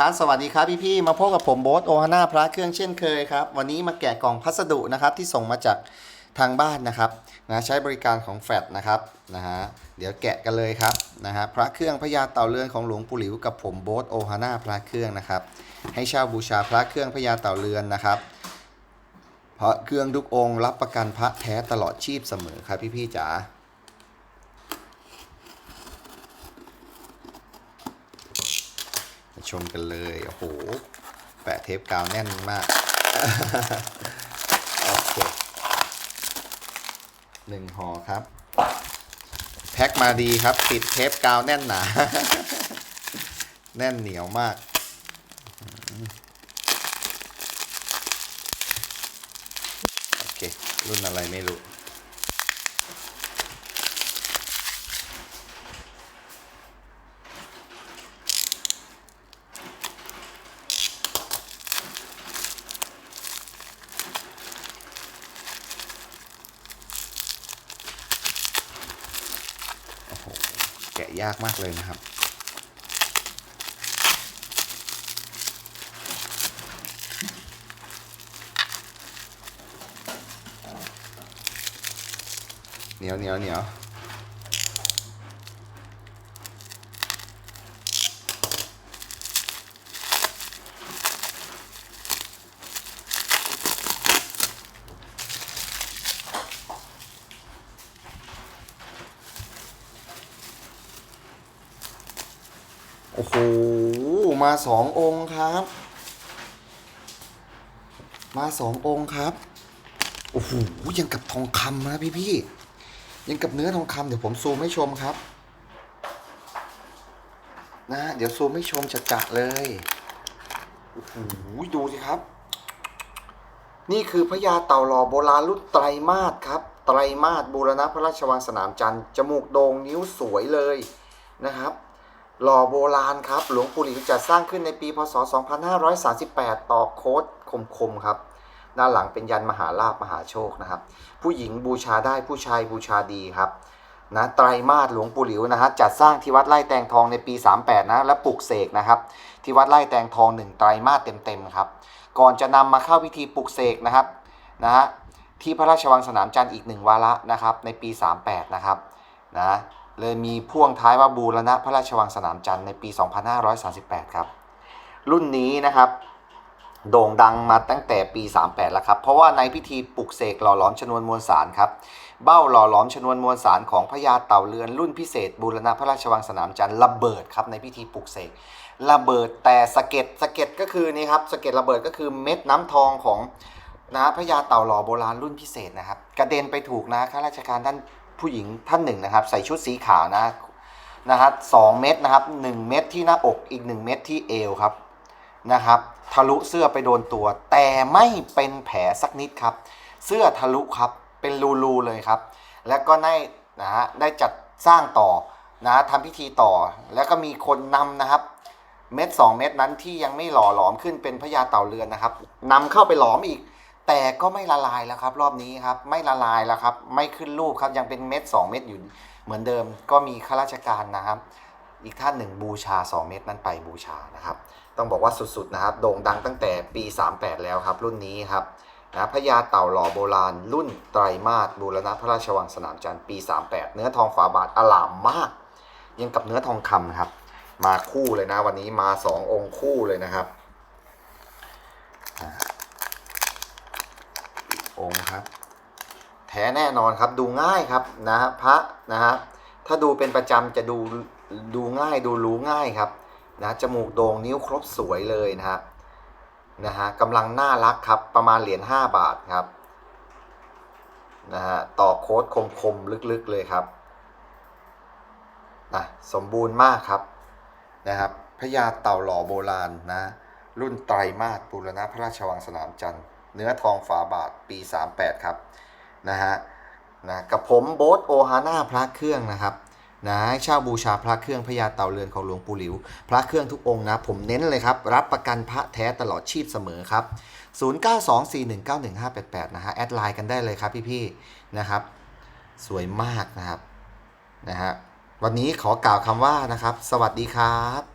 ครับสวัสดีครับพี่ๆมาพบกับผมโบ๊ทโอฮาน่าพระเครื่องเช่นเคยครับ วันนี้มาแกะกล่องพัสดุนะครับที่ส่งมาจากทางบ้านนะครับนะใช้บริการของแฟดนะครับนะฮะเดี๋ยวแกะกันเลยครับนะฮะพระเครื่องพญาเต่าเรือนของหลวงปู่หลิวกับผมโบ๊ทโอฮาน่าพระเครื่องนะครับ ให้เช่าบูชาพระเครื่องพญาเต่าเรือนนะครับพระเครื่องทุกองค์รับประกันพระแท้ตลอดชีพเสมอครับพี่ๆจ๋า มา ชมกันเลย โอ้โห แปะเทปกาวแน่นมาก โอเคหนึ่งห่อครับ แพ็คมาดีครับ ติดเทปกาวแน่นหนา แน่นเหนียวมาก โอเค รุ่นอะไรไม่รู้ โอ้โห แกะ ยากมากเลยนะครับ เหนียวเหนียวเหนียว โอ้โห มาสององค์ครับ มาสององค์ครับ โอ้โห ยังกับทองคำนะพี่พี่ยังกับเนื้อทองคำเดี๋ยวผมซูมให้ชมครับ นะ เดี๋ยวซูมให้ชมจัดๆเลย โอ้โห ดูสิครับ นี่คือพญาเต่าหล่อโบราณรุ่นไตรมาสครับ ไตรมาสบูรณะพระราชวังสนามจันทร์จมูกโด่งนิ้วสวยเลยนะครับ หล่อโบราณครับ หลวงปู่หลิวจัดสร้างขึ้นในปี พศ 2538 ต่อโค้ดคมๆครับ ด้านหลังเป็นยันมหาลาภมหาโชคนะครับ ผู้หญิงบูชาได้ผู้ชายบูชาดีครับนะไตรมาสหลวงปู่หลิวนะฮะจัดสร้างที่วัดไร่แตงทองในปี 38 นะและปลุกเสกนะครับ ที่วัดไร่แตงทองหนึ่งไตรมาสเต็มๆครับ ก่อนจะนำมาเข้าพิธีปลุกเสกนะครับนะฮะที่พระราชวังสนามจันทร์อีกหนึ่งวาระนะครับในปี 38 นะครับนะ เลยมีพ่วงท้ายว่าบูรณะพระราชวังสนามจันทร์ในปี 2538 ครับ รุ่นนี้นะครับ โด่งดังมาตั้งแต่ปี 38 แล้วครับ เพราะว่าในพิธีปลุกเสกหล่อหลอมชนวนมวลสารครับ เบ้าหล่อหลอมชนวนมวลสารของพญาเต่าเรือน รุ่นพิเศษบูรณะพระราชวังสนามจันทร์ระเบิดครับในพิธีปลุกเสกระเบิดแต่สะเก็ดสะเก็ดก็คือนี่ครับสะเก็ดระเบิดก็คือเม็ดน้ำทองของนะพญาเต่าหล่อโบราณรุ่นพิเศษนะครับ กระเด็นไปถูกนะข้าราชการท่าน ผู้หญิงท่านหนึ่งนะครับ ใส่ชุดสีขาวนะนะครับสองเม็ดนะครับหนึ่งเม็ดที่หน้าอกอีกหนึ่งเม็ดที่เอวครับนะครับ ทะลุเสื้อไปโดนตัว แต่ไม่เป็นแผลสักนิดครับ เสื้อทะลุครับเป็นรูๆเลยครับ แล้วก็ได้นะฮะได้จัดสร้างต่อนะฮะทำพิธีต่อ แล้วก็มีคนนำนะครับ เม็ด 2 เม็ดนั้นที่ยังไม่หล่อหลอมขึ้นเป็นพญาเต่าเรือนนะครับนำเข้าไปหลอมอีก แต่ก็ไม่ละลายแล้วครับ รอบนี้ครับ ไม่ละลายแล้วครับ ไม่ขึ้นรูปครับ ยังเป็นเม็ด 2 เม็ดอยู่เหมือนเดิม ก็มีข้าราชการนะครับ อีกท่านหนึ่งบูชา 2 เม็ดนั้นไปบูชานะครับ ต้องบอกว่าสุดๆนะครับ โด่งดังตั้งแต่ปี 38 แล้วครับ รุ่นนี้ครับนะพญาเต่าหล่อโบราณ รุ่นไตรมาสบูรณะพระราชวังสนามจันทร์ปี 38 เนื้อทองฝาบาทอลามมาก ยังกับเนื้อทองคำครับ มาคู่เลยนะ วันนี้มา 2 องค์คู่เลยนะครับ อ่าองค์ครับ แท้แน่นอนครับดูง่ายครับนะฮะพระนะฮะถ้าดูเป็นประจำจะดูดูง่ายดูรู้ง่ายครับนะจมูกโด่งนิ้วครบสวยเลยนะฮะนะฮะกำลังน่ารักครับประมาณเหรียญ5บาทครับนะฮะต่อโค้ดคมๆลึกๆเลยครับนะสมบูรณ์มากครับนะครับพญาเต่าหล่อโบราณนะรุ่นไตรมาสบูรณะพระราชวังสนามจันทร์ เนื้อทองฝาบาทปี 38 ครับนะฮะนะกับผมโบ๊ทโอฮาน่าพระเครื่องนะครับนะให้เช่าบูชาพระเครื่องพญาเต่าเรือนของหลวงปู่หลิว พระเครื่องทุกองค์นะ ผมเน้นเลยครับ รับประกันพระแท้ตลอดชีพเสมอครับ 0924191588 นะฮะ แอดไลน์กันได้เลยครับพี่ๆนะครับ สวยมากนะครับนะฮะวันนี้ขอกล่าวคำว่านะครับ สวัสดีครับ